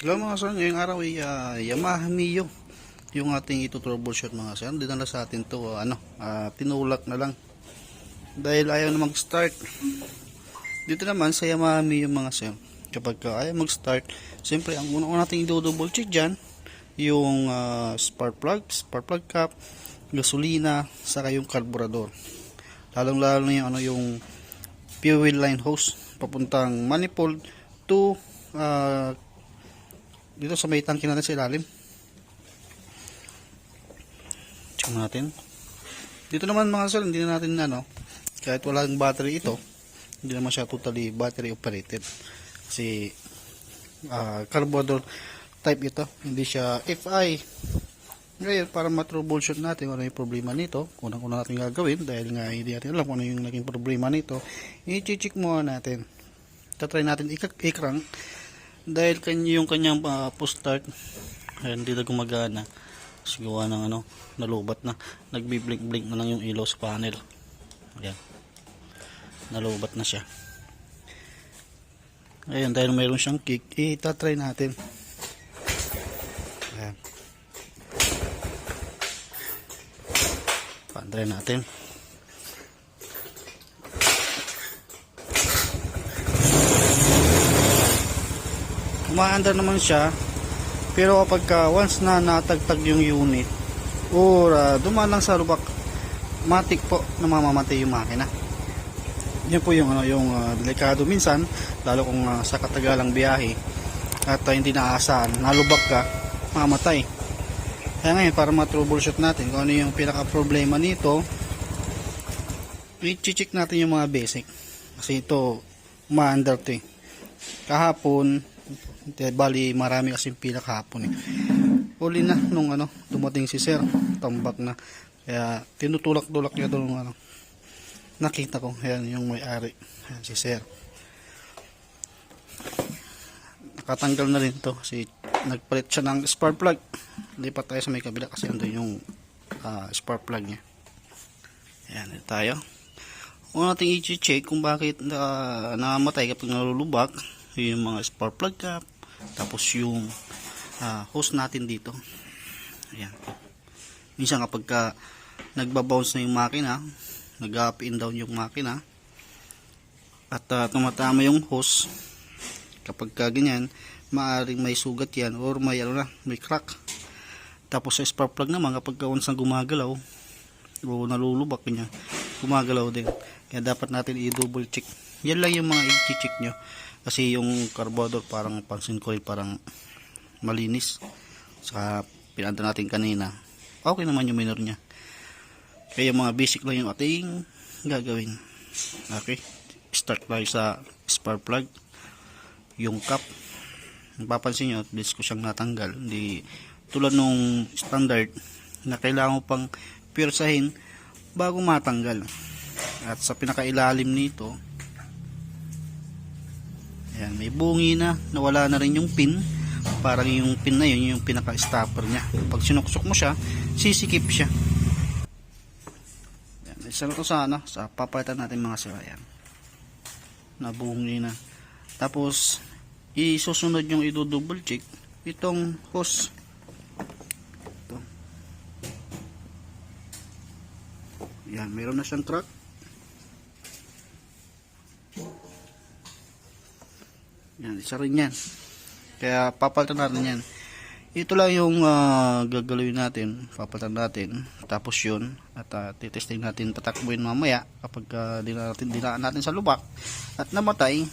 Hello mga sir, ngayong araw ay ah, Yamaha Mio yung ating ito troubleshoot mga sir. Dinala sa atin to ah, ano, ah, tinulak na lang. Dahil ayaw na mag-start. Dito naman sa Yamaha Mio mga sir, kapag ka ayaw mag-start, siyempre ang una-una nating i-double check dyan, yung ah, spark plug, spark plug cap, gasolina, saka yung carburetor. Lalong-lalo na yung, ano, yung fuel line hose papuntang manifold to ah, dito sa may tangke natin sa ilalim. Check natin. Dito naman mga sir, hindi na natin ano, kahit walang battery ito, hindi naman siya totally battery operated. Kasi ah carburetor type ito, hindi siya FI. Ngayon, para matroubleshoot natin kung ano yung problema nito, unang-una natin gagawin, dahil nga hindi natin alam kung ano yung naging problema nito, i-check muna natin. Tatry natin ik- i-crank dahil kanya yung kanyang uh, push start ay hindi na gumagana. Sigawa ng ano nalubat na. Nagbi-blink blink na lang yung ilaw sa panel. Ayan. Nalubat na siya. Ayan dahil mayroon siyang kick itatry natin. Ayan. Patry natin umaandar naman siya. Pero kapag ka once na natagtag yung unit or uh, dumaan lang sa lubak. Matik po na mamamatay yung makina. Yun po yung ano yung uh, delikado minsan lalo kung uh, sa katagalang biyahe at uh, hindi naasahan nalubak ka mamatay. Kaya ngayon para ma-troubleshoot natin kung ano yung pinaka problema nito i-check natin yung mga basic. Kasi ito umaandar to eh. Kahapon bali marami kasing pila kahapon eh. Uli na nung ano, dumating si sir, tambak na. Kaya tinutulak-tulak niya doon ano. Nakita ko, ayan yung may-ari, ayan, si sir. Nakatanggal na rin to kasi nagpalit siya ng spark plug. Lipat tayo sa may kabila kasi andun yung ah, spark plug niya. Ayan, ito tayo. Una natin i-check kung bakit na namatay kapag nalulubak yung mga spark plug cap tapos yung ah, hose natin dito. Ayan. Minsan kapag ka nagbabounce na yung makina nag up and down yung makina at ah, tumatama yung hose kapag ka ganyan maaring may sugat yan or may ano na may crack. Tapos sa spark plug naman kapag ka gumagalaw o nalulubak niya gumagalaw din. Kaya dapat natin i-double check yan lang yung mga i-check nyo. Kasi yung carburetor parang pansin coil parang malinis. Sa pinanda natin kanina. Okay naman yung minor nya kaya mga basic lang yung ating gagawin. Okay. Start tayo sa spark plug. Yung cap mapapansin nyo bilis ko siyang natanggal. Hindi tulad nung standard na kailangan mo pang pirsahin bago matanggal. At sa pinakailalim nito Ayan, may bungi na, nawala na rin yung pin. Parang yung pin na yun, yung pinaka-stopper niya. Pag sinuksok mo siya, sisikip siya. Ayan, isa na to sa, ano, sa papalitan natin mga sira. Ayan. Nabungi na. Tapos, isusunod yung i-double check itong hose. Ito. Ayan, meron na siyang crack. Yan, isa rin yan. Kaya papalitan natin yan. Ito lang yung ah, gagalawin natin. Papalitan natin. Tapos yun. At uh, titesting natin tatakbuhin mamaya kapag uh, natin, dinaan natin sa lubak at namatay.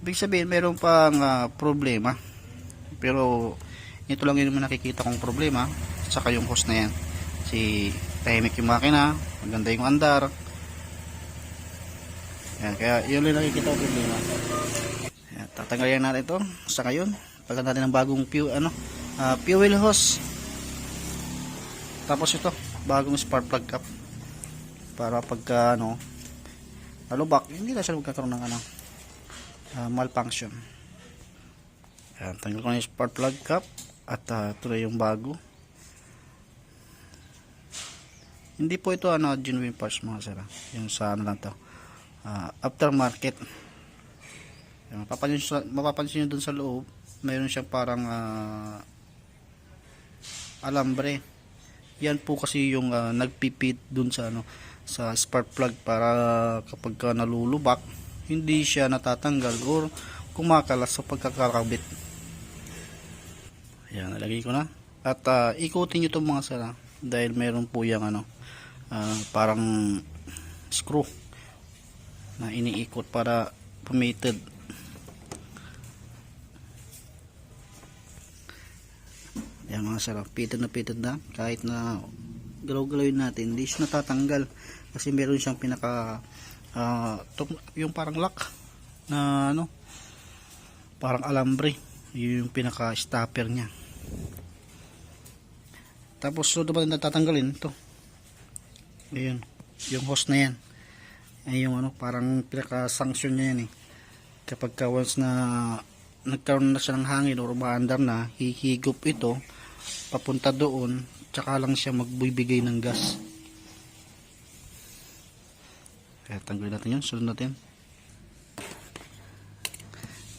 Ibig sabihin meron pang ah, problema. Pero ito lang yung nakikita kong problema. Saka yung hose na yan. Si tahimik yung makina. Maganda yung andar. Yan, kaya yun lang nakikita kong problema. Tatanggalin natin ito sa ngayon. Pagka natin ng bagong fuel, ano, ah, fuel hose. Tapos ito, bagong spark plug cap. Para pagka ano, nalubak, hindi na siya magkakaroon ng ano, ah, malfunction. Ayan, tanggal ko na yung spark plug cap at ah, ito yung bago. Hindi po ito ano, genuine parts mga sir. ah. Yung sa ano lang to. ah, aftermarket. Ayan, Mapapansin, mapapansin nyo dun sa loob, mayroon siyang parang ah, alambre. Yan po kasi yung ah, nagpipit dun sa ano sa spark plug para kapag ka nalulubak hindi siya natatanggal or kumakalas sa pagkakakabit. Ayan, nalagay ko na. At ah, ikutin nyo itong mga sara dahil meron po yung ano, ah, parang screw na iniikot para pumited. Ayan mga sara, pitted na pitted na. Kahit na galaw-galawin natin, hindi siya natatanggal. Kasi meron siyang pinaka, tum- yung parang lock na ano, parang alambre. Yun yung pinaka stopper niya. Tapos so naman natatanggalin ito. Ayun, yung hose na yan. Ay yung ano, parang pinaka-sanction niya yan eh. Kapag ka once na nagkaroon na siya ng hangin o umaandar na, hihigop ito papunta doon, tsaka lang siya magbibigay ng gas. Kaya tanggalin natin yun, sunod natin.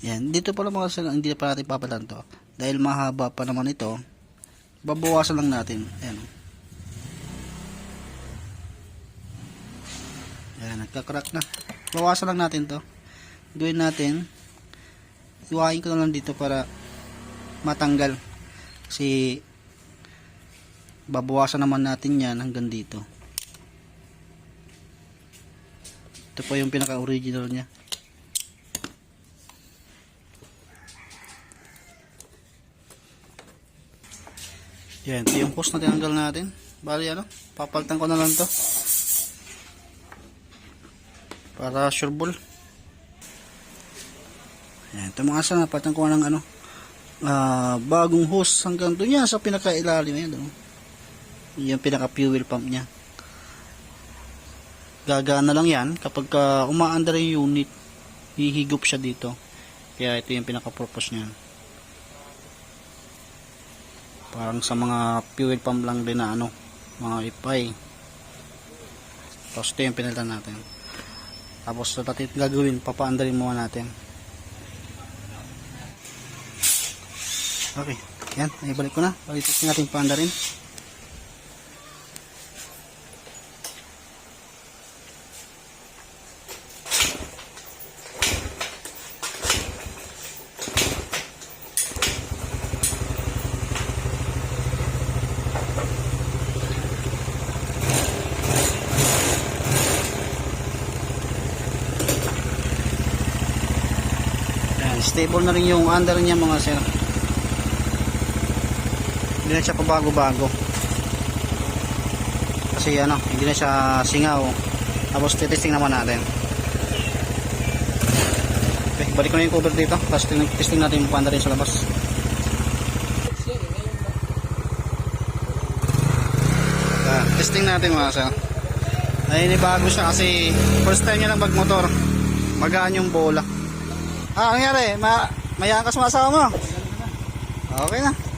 Yan, dito pala mga sila, hindi pa natin papatan to. Dahil mahaba pa naman ito, babawasan lang natin. Ayan. Ayan, nagka-crack na. Bawasan lang natin to. Gawin natin, iwain ko na lang dito para matanggal. Kasi, babawasan naman natin yan hanggang dito. Ito po yung pinaka-original niya. Yan, ito yung post na tinanggal natin. Bali ano, papalitan ko na lang to. Para sure ball. Yan, ito mga asa, napalitan ko ng ano, ah, bagong hose hanggang doon yan sa pinakailalim yan. Oh. Yung pinaka fuel pump niya. Gagana lang yan kapag uh, umaandar yung unit, hihigop siya dito. Kaya ito yung pinaka-purpose niya. Parang sa mga fuel pump lang din na ano, mga ipay. Tapos ito yung pinalitan natin. Tapos ito natin gagawin, papaandarin muna natin. Okay, yan, ibalik ko na. Palitin natin paandarin. Yan, stable na rin yung under niya mga sir. Hindi na siya pabago-bago. Kasi ano, hindi na siya singaw. Tapos titesting naman natin. Okay, balik ko na yung cover dito. Tapos tin- testing natin yung panda rin sa labas. Ah, testing natin mga sir. Ay, bago siya kasi first time niya lang magmotor. Magaan yung bola. Ah, ano nangyari? Ma mayaan ka sa mga asawa mo? Okay na.